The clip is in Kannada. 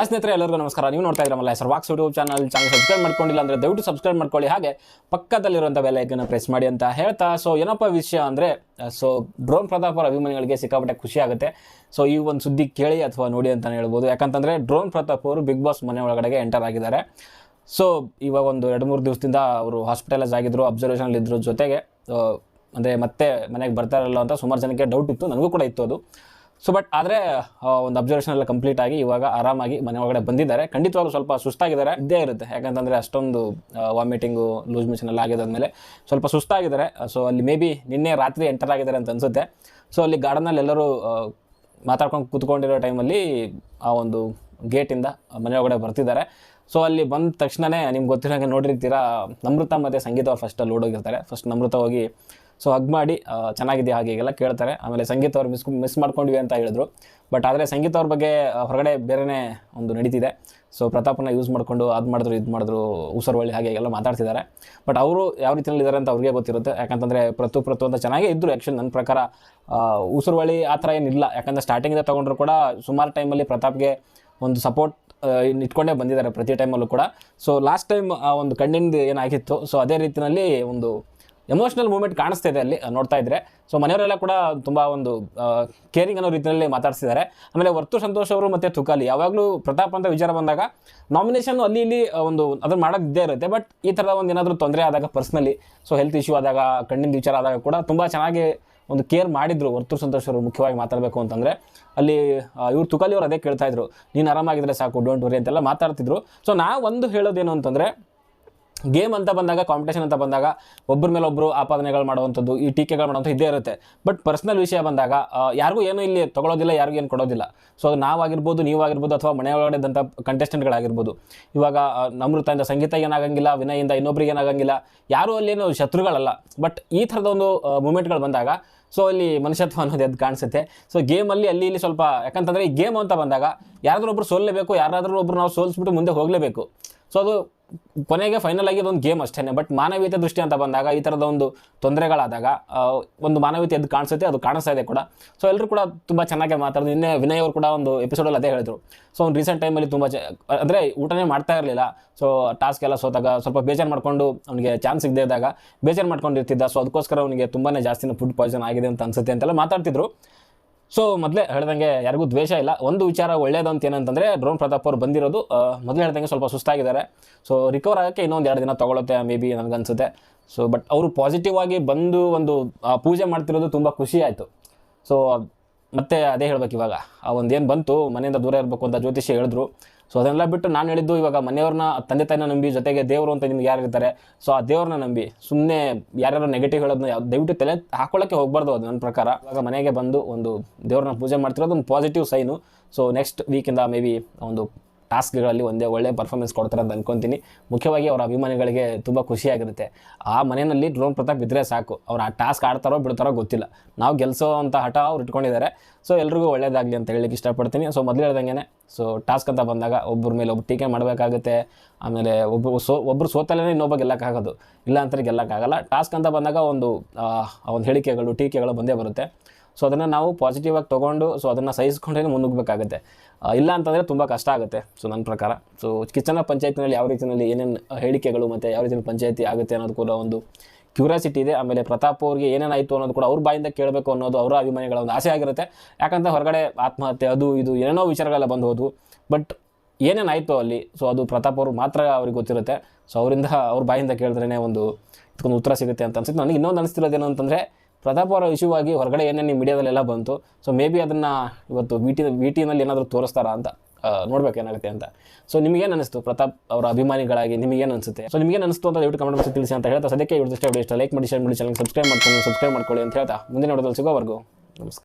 ಹಾಯ್ ಸ್ನೇಹಿತರೆ, ಎಲ್ಲರಿಗೂ ನಮಸ್ಕಾರ. ನೀವು ನೋಡ್ತಾ ಇದ್ರಲ್ಲ sir walks YouTube channel. Channel subscribe ಮಾಡ್ಕೊಂಡಿಲ್ಲ ಅಂದರೆ ದಯವಿಟ್ಟು ಸಬ್ಸ್ಕ್ರೈಬ್ ಮಾಡ್ಕೊಳ್ಳಿ. ಹಾಗೆ ಪಕ್ಕದಲ್ಲಿರುವಂಥ ಬೆಲೈಕನ್ನು ಪ್ರೆಸ್ ಮಾಡಿ ಅಂತ ಹೇಳ್ತಾ. ಸೊ ಏನಪ್ಪ ವಿಷಯ ಅಂದರೆ ಸೊ ಡ್ರೋನ್ ಪ್ರತಾಪ್ ಅವರ ಅಭಿಮಾನಿಗಳಿಗೆ ಸಿಕ್ಕಾಪಟ್ಟೆ ಖುಷಿ ಆಗುತ್ತೆ. ಸೊ ಈ ಒಂದು ಸುದ್ದಿ ಕೇಳಿ ಅಥವಾ ನೋಡಿ ಅಂತಲೇ ಹೇಳ್ಬೋದು. ಯಾಕಂತಂದರೆ ಡ್ರೋನ್ ಪ್ರತಾಪ್ ಅವರು ಬಿಗ್ ಬಾಸ್ ಮನೆ ಒಳಗಡೆಗೆ ಎಂಟರ್ ಆಗಿದ್ದಾರೆ. ಸೊ ಇವಾಗ ಒಂದು ಎರಡು ಮೂರು ದಿವಸದಿಂದ ಅವರು ಹಾಸ್ಪಿಟಲೈಸ್ ಆಗಿದ್ರು ಅಬ್ಸರ್ವೇಷನಲ್ಲಿ ಜೊತೆಗೆ. ಅಂದರೆ ಮತ್ತೆ ಮನೆಗೆ ಬರ್ತಾರಲ್ಲ ಅಂತ ಸುಮಾರು ಜನಕ್ಕೆ ಡೌಟ್ ಇತ್ತು. ನನಗೂ ಕೂಡ ಇತ್ತು ಅದು. ಸೊ ಬಟ್ ಆದರೆ ಒಂದು ಅಬ್ಸರ್ವೇಷನ್ ಎಲ್ಲ ಕಂಪ್ಲೀಟ್ ಆಗಿ ಇವಾಗ ಆರಾಮಾಗಿ ಮನೆ ಒಳಗಡೆ ಬಂದಿದ್ದಾರೆ. ಖಂಡಿತವಾಗ್ಲೂ ಸ್ವಲ್ಪ ಸುಸ್ತಾಗಿದ್ದಾರೆ. ಇದ್ದೇ ಇರುತ್ತೆ. ಯಾಕಂತಂದರೆ ಅಷ್ಟೊಂದು ವಾಮಿಟಿಂಗು ಲೂಸ್ ಮಿಷನ್ ಎಲ್ಲ ಆಗಿದ್ದಾದ್ಮೇಲೆ ಸ್ವಲ್ಪ ಸುಸ್ತಾಗಿದ್ದಾರೆ. ಸೊ ಅಲ್ಲಿ ಮೇ ಬಿ ನಿನ್ನೆ ರಾತ್ರಿ ಎಂಟರ್ ಆಗಿದ್ದಾರೆ ಅಂತ ಅನಿಸುತ್ತೆ. ಸೊ ಅಲ್ಲಿ ಗಾರ್ಡನಲ್ಲಿ ಎಲ್ಲರೂ ಮಾತಾಡ್ಕೊಂಡು ಕೂತ್ಕೊಂಡಿರೋ ಟೈಮಲ್ಲಿ ಆ ಒಂದು ಗೇಟಿಂದ ಮನೆ ಒಳಗಡೆ ಬರ್ತಿದ್ದಾರೆ. ಸೊ ಅಲ್ಲಿ ಬಂದ ತಕ್ಷಣವೇ ನಿಮ್ಗೆ ಗೊತ್ತಿರೋಂಗೆ ನೋಡಿರ್ತೀರಾ ನಮೃತ ಮತ್ತು ಸಂಗೀತ ಅವ್ರು ಫಸ್ಟ್ ಅಲ್ಲಿ ಓಡೋಗಿರ್ತಾರೆ. ಫಸ್ಟ್ ನಮೃತ ಹೋಗಿ ಸೊ ಹಗ್ ಮಾಡಿ ಚೆನ್ನಾಗಿದೆ ಹಾಗೆ ಹೀಗೆಲ್ಲ ಕೇಳ್ತಾರೆ. ಆಮೇಲೆ ಸಂಗೀತ ಅವ್ರು ಮಿಸ್ ಮಿಸ್ ಮಾಡ್ಕೊಂಡ್ವಿ ಅಂತ ಹೇಳಿದ್ರು. ಬಟ್ ಆದರೆ ಸಂಗೀತ ಅವ್ರ ಬಗ್ಗೆ ಹೊರಗಡೆ ಬೇರೆನೇ ಒಂದು ನಡೀತಿದೆ. ಸೊ ಪ್ರತಾಪನ ಯೂಸ್ ಮಾಡಿಕೊಂಡು ಅದು ಮಾಡಿದ್ರು ಇದು ಮಾಡಿದ್ರು ಉಸರವಳ್ಳಿ ಹಾಗೆ ಎಲ್ಲ ಮಾತಾಡ್ತಿದ್ದಾರೆ. ಬಟ್ ಅವರು ಯಾವ ರೀತಿಯಲ್ಲಿ ಇದ್ದಾರೆ ಅಂತ ಅವ್ರಿಗೆ ಗೊತ್ತಿರುತ್ತೆ. ಯಾಕಂತಂದರೆ ಪ್ರತು ಪ್ರತು ಅಂತ ಚೆನ್ನಾಗೇ ಇದ್ದರು ಆ್ಯಕ್ಷನ್ ನನ್ನ ಪ್ರಕಾರ. ಆ, ಉಸುರುವಳಿ ಆ ಥರ ಏನಿಲ್ಲ. ಯಾಕಂದರೆ ಸ್ಟಾರ್ಟಿಂಗಿಂದ ತೊಗೊಂಡ್ರು ಕೂಡ ಸುಮಾರು ಟೈಮಲ್ಲಿ ಪ್ರತಾಪ್ಗೆ ಒಂದು ಸಪೋರ್ಟ್ ಇಟ್ಕೊಂಡೇ ಬಂದಿದ್ದಾರೆ ಪ್ರತಿ ಟೈಮಲ್ಲೂ ಕೂಡ. ಸೊ ಲಾಸ್ಟ್ ಟೈಮ್ ಆ, ಒಂದು ಕಣ್ಣಿಂದ ಏನಾಗಿತ್ತು. ಸೊ ಅದೇ ರೀತಿಯಲ್ಲಿ ಒಂದು ಎಮೋಷ್ನಲ್ ಮೂಮೆಂಟ್ ಕಾಣಿಸ್ತಾ ಇದೆ ಅಲ್ಲಿ ನೋಡ್ತಾ ಇದ್ರೆ. ಸೊ ಮನೆಯವರೆಲ್ಲ ಕೂಡ ತುಂಬ ಒಂದು ಕೇರಿಂಗ್ ಅನ್ನೋ ರೀತಿಯಲ್ಲಿ ಮಾತಾಡ್ಸಿದ್ದಾರೆ. ಆಮೇಲೆ ವರ್ತು ಸಂತೋಷ್ ಅವರು ಮತ್ತು ತುಕಾಲಿ, ಯಾವಾಗಲೂ ಪ್ರತಾಪ್ ಅಂತ ವಿಚಾರ ಬಂದಾಗ ನಾಮಿನೇಷನ್ ಅಲ್ಲಿ ಇಲ್ಲಿ ಒಂದು ಅದನ್ನು ಮಾಡೋದಿದ್ದೇ ಇರುತ್ತೆ. ಬಟ್ ಈ ಥರದ ಒಂದು ಏನಾದರೂ ತೊಂದರೆ ಆದಾಗ ಪರ್ಸ್ನಲಿ ಸೊ ಹೆಲ್ತ್ ಇಶ್ಯೂ ಆದಾಗ ಕಣ್ಣಿನ ವಿಚಾರ ಆದಾಗ ಕೂಡ ತುಂಬ ಚೆನ್ನಾಗಿ ಒಂದು ಕೇರ್ ಮಾಡಿದ್ರು ವರ್ತೂರು ಸಂತೋಷ್ ಅವರು ಮುಖ್ಯವಾಗಿ ಮಾತಾಡಬೇಕು ಅಂತಂದರೆ, ಅಲ್ಲಿ ಇವ್ರು ತುಕಾಲಿ ಅವರು ಅದೇ ಕೇಳ್ತಾ ಇದ್ರು, ನೀನು ಆರಾಮಾಗಿದ್ರೆ ಸಾಕು ಡೋಂಟ್ ವರಿ ಅಂತೆಲ್ಲ ಮಾತಾಡ್ತಿದ್ರು. ಸೊ ನಾ ಒಂದು ಹೇಳೋದೇನು ಅಂತಂದರೆ ಗೇಮ್ ಅಂತ ಬಂದಾಗ ಕಾಂಪಿಟೇಷನ್ ಅಂತ ಬಂದಾಗ ಒಬ್ಬರ ಮೇಲೆ ಒಬ್ಬರು ಆಪಾದನೆಗಳು ಮಾಡುವಂಥದ್ದು, ಈ ಟೀಕೆಗಳು ಮಾಡುವಂಥದ್ದು ಇದೇ ಇರುತ್ತೆ. ಬಟ್ ಪರ್ಸ್ನಲ್ ವಿಷಯ ಬಂದಾಗ ಯಾರಿಗೂ ಏನೂ ಇಲ್ಲಿ ತೊಗೊಳೋದಿಲ್ಲ, ಯಾರಿಗೂ ಏನು ಕೊಡೋದಿಲ್ಲ. ಸೊ ಅದು ನಾವಾಗಿರ್ಬೋದು, ನೀವಾಗಿರ್ಬೋದು, ಅಥವಾ ಮನೆಯೊಳಗಡೆದಂಥ ಕಂಟೆಸ್ಟೆಂಟ್ಗಳಾಗಿರ್ಬೋದು ಇವಾಗ ನಮ್ರತಾಯಿಂದ ಸಂಗೀತ ಏನಾಗಂಗಿಲ್ಲ ವಿನಯಿಂದ ಇನ್ನೊಬ್ರಿಗೆ ಏನಾಗಂಗಿಲ್ಲ, ಯಾರೂ ಅಲ್ಲೇನು ಶತ್ರುಗಳಲ್ಲ. ಬಟ್ ಈ ಥರದ ಒಂದು ಮೂಮೆಂಟ್ಗಳು ಬಂದಾಗ ಸೊ ಅಲ್ಲಿ ಮನುಷ್ಯತ್ವ ಅನ್ನೋದು ಎದ್ದು ಕಾಣಿಸುತ್ತೆ. ಸೊ ಗೇಮಲ್ಲಿ ಅಲ್ಲಿ ಇಲ್ಲಿ ಸ್ವಲ್ಪ ಯಾಕಂತಂದರೆ ಈ ಗೇಮ್ ಅಂತ ಬಂದಾಗ ಯಾರಾದರೂ ಒಬ್ರು ಸೋಲಲೇಬೇಕು, ಯಾರಾದರೂ ಒಬ್ರು ನಾವು ಸೋಲಿಸ್ಬಿಟ್ಟು ಮುಂದೆ ಹೋಗಲೇಬೇಕು. ಸೊ ಅದು ಕೊನೆಗೆ ಫೈನಲ್ ಆಗಿ ಅದೊಂದು ಗೇಮ್ ಅಷ್ಟೇ ಬಟ್ ಮಾನವೀಯತೆ ದೃಷ್ಟಿ ಅಂತ ಬಂದಾಗ, ಈ ಥರದ ಒಂದು ತೊಂದರೆಗಳಾದಾಗ ಒಂದು ಮಾನವೀಯತೆ ಎದ್ದು ಕಾಣಿಸುತ್ತೆ, ಅದು ಕಾಣಿಸ್ತಾ ಇದೆ ಕೂಡ. ಸೊ ಎಲ್ಲರೂ ಕೂಡ ತುಂಬ ಚೆನ್ನಾಗಿ ಮಾತಾಡೋದು ನಿನ್ನೆ ವಿನಯ್ ಅವರು ಕೂಡ ಒಂದು ಎಪಿಸೋಡಲ್ಲಿ ಅದೇ ಹೇಳಿದ್ರು. ಸೊ ಅವ್ನು ರೀಸೆಂಟ್ ಟೈಮಲ್ಲಿ ತುಂಬ ಚ, ಅಂದರೆ ಊಟನೇ ಮಾಡ್ತಾ ಇರಲಿಲ್ಲ. ಸೊ ಟಾಸ್ಕ್ ಎಲ್ಲ ಸೋತಾಗ ಸ್ವಲ್ಪ ಬೇಜಾರು ಮಾಡ್ಕೊಂಡು ಅವನಿಗೆ ಚಾನ್ಸ್ ಸಿಗದೇ ಇದ್ದಾಗ, ಬೇಜಾರು ಮಾಡ್ಕೊಂಡಿರ್ತಿದ್ದ. ಸೊ ಅದಕ್ಕೋಸ್ಕರ ಅವನಿಗೆ ತುಂಬಾ ಜಾಸ್ತಿನ ಫುಡ್ ಪಾಯ್ಸನ್ ಆಗಿದೆ ಅಂತ ಅನ್ಸುತ್ತೆ ಅಂತೆಲ್ಲ ಮಾತಾಡ್ತಿದ್ರು. ಸೊ ಮೊದಲೇ ಹೇಳ್ದಂಗೆ ಯಾರಿಗೂ ದ್ವೇಷ ಇಲ್ಲ. ಒಂದು ವಿಚಾರ ಒಳ್ಳೇದು ಅಂತ ಏನಂತಂದರೆ, ಡ್ರೋನ್ ಪ್ರತಾಪ್ ಅವರು ಬಂದಿರೋದು ಮೊದಲೇ ಹೇಳ್ದಂಗೆ ಸ್ವಲ್ಪ ಸುಸ್ತಾಗಿದ್ದಾರೆ. ಸೊ ರಿಕವರ್ ಆಗೋಕ್ಕೆ ಇನ್ನೊಂದು ಎರಡು ದಿನ ತೊಗೊಳುತ್ತೆ ಮೇ ಬಿ ನನಗನ್ಸುತ್ತೆ. ಸೊ ಬಟ್ ಅವರು ಪಾಸಿಟಿವ್ ಆಗಿ ಬಂದು ಒಂದು ಪೂಜೆ ಮಾಡ್ತಿರೋದು ತುಂಬ ಖುಷಿ ಆಯಿತು. ಸೊ ಮತ್ತೆ ಅದೇ ಹೇಳ್ಬೇಕು ಇವಾಗ ಆ ಒಂದು ಏನು ಬಂತು, ಮನೆಯಿಂದ ದೂರ ಇರಬೇಕು ಅಂತ ಜ್ಯೋತಿಷಿ ಹೇಳಿದ್ರು. ಸೊ ಅದನ್ನೆಲ್ಲ ಬಿಟ್ಟು ನಾನು ಹೇಳಿದ್ದು ಇವಾಗ ಮನೆಯವ್ರನ್ನ, ತಂದೆ ತಾಯಿನ ನಂಬಿ, ಜೊತೆಗೆ ದೇವರು ಅಂತ ನಿಮ್ಗೆ ಯಾರು ಇರ್ತಾರೆ ಸೊ ಆ ದೇವ್ರನ್ನ ನಂಬಿ ಸುಮ್ಮನೆ ಯಾರ್ಯಾರು ನೆಗೆಟಿವ್ ಹೇಳೋದನ್ನ ದಯವಿಟ್ಟು ತಲೆ ಹಾಕೊಳ್ಳೋಕ್ಕೆ ಹೋಗ್ಬಾರ್ದು ಅದು ನನ್ನ ಪ್ರಕಾರ. ಇವಾಗ ಮನೆಗೆ ಬಂದು ಒಂದು ದೇವ್ರನ್ನ ಪೂಜೆ ಮಾಡ್ತಿರೋದು ಒಂದು ಪಾಸಿಟಿವ್ ಸೈನು ಸೊ ನೆಕ್ಸ್ಟ್ ವೀಕಿಂದ ಮೇ ಬಿ ಒಂದು ಟಾಸ್ಕ್ಗಳಲ್ಲಿ ಒಂದೇ ಒಳ್ಳೆ ಪರ್ಫಾರ್ಮೆನ್ಸ್ ಕೊಡ್ತಾರೆ ಅಂತ ಅನ್ಕೊತೀನಿ. ಮುಖ್ಯವಾಗಿ ಅವರ ಅಭಿಮಾನಿಗಳಿಗೆ ತುಂಬ ಖುಷಿಯಾಗಿರುತ್ತೆ. ಆ ಮನೆಯಲ್ಲಿ ಡ್ರೋನ್ ಪ್ರತಾಪ್ ಇದ್ದರೆ ಸಾಕು. ಅವ್ರು ಆ ಟಾಸ್ಕ್ ಆಡ್ತಾರೋ ಬಿಡ್ತಾರೋ ಗೊತ್ತಿಲ್ಲ. ನಾವು ಗೆಲ್ಸೋ ಅಂತ ಹಠ ಅವ್ರು ಇಟ್ಕೊಂಡಿದ್ದಾರೆ. ಸೊ ಎಲ್ರಿಗೂ ಒಳ್ಳೇದಾಗಲಿ ಅಂತ ಹೇಳಲಿಕ್ಕೆ ಇಷ್ಟಪಡ್ತೀನಿ. ಸೊ ಮೊದಲು ಹೇಳ್ದಂಗೆ ಸೊ ಟಾಸ್ಕ್ ಅಂತ ಬಂದಾಗ ಒಬ್ಬರ ಮೇಲೆ ಒಬ್ಬರು ಟೀಕೆ ಮಾಡಬೇಕಾಗುತ್ತೆ. ಆಮೇಲೆ ಒಬ್ಬರು ಸೋ ಒಬ್ಬರು ಸೋತಲ್ಲೇ ಇನ್ನೊಬ್ಬ ಗೆಲ್ಲಕ್ಕಾಗೋದು. ಇಲ್ಲ ಅಂತಾರೆ ಗೆಲ್ಲಕ್ಕಾಗಲ್ಲ. ಟಾಸ್ಕ್ ಅಂತ ಬಂದಾಗ ಒಂದು ಒಂದು ಹೇಳಿಕೆಗಳು, ಟೀಕೆಗಳು ಬಂದೇ ಬರುತ್ತೆ. ಸೊ ಅದನ್ನು ನಾವು ಪಾಸಿಟಿವ್ ಆಗಿ ತೊಗೊಂಡು ಸೊ ಅದನ್ನು ಸಹಿಸ್ಕೊಂಡೇ ಮುನ್ನುಗ್ಬೇಕಾಗುತ್ತೆ ಇಲ್ಲ ಅಂತಂದರೆ ತುಂಬ ಕಷ್ಟ ಆಗುತ್ತೆ. ಸೊ ನನ್ನ ಪ್ರಕಾರ. ಸೊ ಕಿಚ್ಚನ ಪಂಚಾಯತ್ನಲ್ಲಿ ಯಾವ ರೀತಿಯಲ್ಲಿ ಏನೇನು ಹೇಳಿಕೆಗಳು ಮತ್ತು ಯಾವ ರೀತಿಯಲ್ಲಿ ಪಂಚಾಯತಿ ಆಗುತ್ತೆ ಅನ್ನೋದು ಕೂಡ ಒಂದು ಕ್ಯೂರಿಯಾಸಿಟಿ ಇದೆ. ಆಮೇಲೆ ಪ್ರತಾಪ್ ಅವ್ರಿಗೆ ಏನೇನಾಯಿತು ಅನ್ನೋದು ಕೂಡ ಅವ್ರ ಬಾಯಿಂದ ಕೇಳಬೇಕು ಅನ್ನೋದು ಅವರ ಅಭಿಮಾನಿಗಳ ಒಂದು ಆಸೆ ಆಗಿರುತ್ತೆ. ಯಾಕಂತ ಹೊರಗಡೆ ಆತ್ಮಹತ್ಯೆ ಅದು ಇದು ಏನೇನೋ ವಿಚಾರಗಳೆಲ್ಲ ಬಂದು ಬಟ್ ಬಟ್ ಏನೇನಾಯಿತು ಅಲ್ಲಿ ಸೊ ಅದು ಪ್ರತಾಪ್ ಅವರು ಮಾತ್ರ ಅವ್ರಿಗೆ ಗೊತ್ತಿರುತ್ತೆ. ಸೊ ಅವರಿಂದ ಅವ್ರ ಬಾಯಿಂದ ಕೇಳಿದ್ರೇ ಒಂದು ಇದಕ್ಕೊಂದು ಉತ್ತರ ಸಿಗುತ್ತೆ ಅಂತ ಅನ್ಸುತ್ತೆ. ನನಗೆ ಇನ್ನೊಂದು ಅನಿಸ್ತಿರೋದೇನು ಅಂತಂದರೆ ಪ್ರತಾಪ್ ಅವರ ವಿಷಯವಾಗಿ ಹೊರಗಡೆ ಏನೇನು ಮೀಡಿಯಾದಲ್ಲೆಲ್ಲ ಬಂತು ಸೊ ಮೇ ಬಿ ಅದನ್ನು ಇವತ್ತು ವಿ ಟಿ ವಿ ಟಿನಲ್ಲಿ ಏನಾದರೂ ತೋರಿಸ್ತಾರಾ ಅಂತ ನೋಡ್ಬೇಕು ಏನಾಗುತ್ತೆ ಅಂತ. ಸೊ ನಿಮಗೇನು ಅನಿಸ್ತು ಪ್ರತಾಪ್ ಅವರ ಅಭಿಮಾನಿಗಳಾಗಿ ನಿಮಗೇನು ಅನಿಸುತ್ತೆ? ಸೊ ನಿಮಗೇನು ಅನಿಸ್ತು ಅಂತ ದಯವಿಟ್ಟು ಕಮೆಂಟ್ ಬಾಕ್ಸ್ ತಿಳಿಸಿ ಅಂತ ಹೇಳ್ತಾ, ಸದ್ಯಕ್ಕೆ ಇವ್ರದ್ದು ಇಷ್ಟ ಲೈಕ್ ಮಾಡಿ ಶೇರ್ ಮಾಡಿ ಚಾನಲ್ ಸಬ್ಸ್ಕ್ರೈಬ್ ಮಾಡ್ಕೊಂಡು ಸಬ್ಸ್ಕ್ರೈಬ್ ಮಾಡ್ಕೊಳ್ಳಿ ಅಂತ ಹೇಳ್ತಾ, ಮುಂದಿನ ನೋಡೋದಲ್ಲಿ ಸಿಗೋವರೆಗೂ ನಮಸ್ಕಾರ.